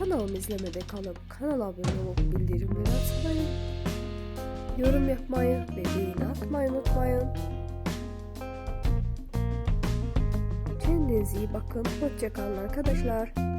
kanalımı izlemede kalıp kanala abone olup bildirimleri açmayı, yorum yapmayı ve beğeni atmayı unutmayın. Kendinize iyi bakın. Hoşçakalın arkadaşlar.